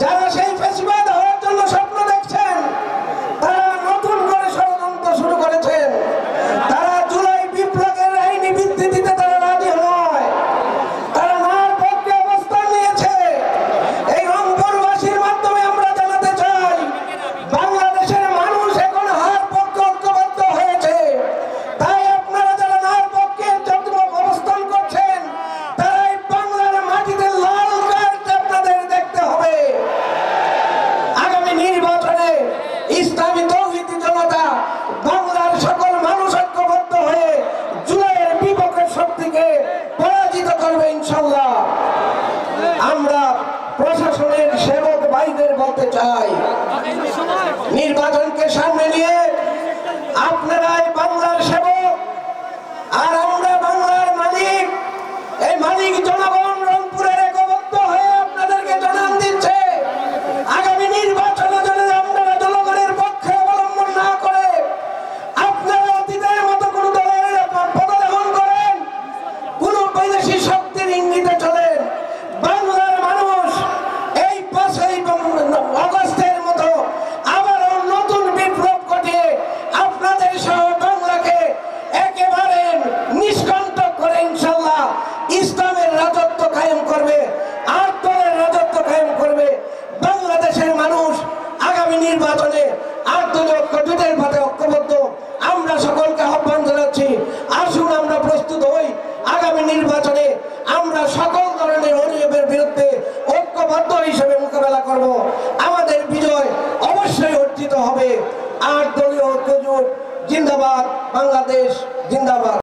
যারা সেই ইসলামী তৌহিদি জনতা বাংলার সকল মানুষ ঐক্যবদ্ধ হয়ে জুলাইয়ের বিপক্ষে শক্তিকে পরাজিত করবে ইনশাল্লাহ আমরা প্রশাসনের সেবক ভাইদের বলতে চাই, নির্বাচনকে সামনে নিয়ে আপনারাই বাংলার সেবক আর আমরা বাংলার মালিক, এই মালিক জনগণ আমরা সকলকে আহ্বান জানাচ্ছি, আসুন আমরা প্রস্তুত হই। আগামী নির্বাচনে আমরা সকল ধরনের অনিয়মের বিরুদ্ধে ঐক্যবদ্ধ হিসেবে মোকাবেলা করব। আমাদের বিজয় অবশ্যই অর্জিত হবে। আট দলীয় ঐক্যজোট জিন্দাবাদ, বাংলাদেশ জিন্দাবাদ।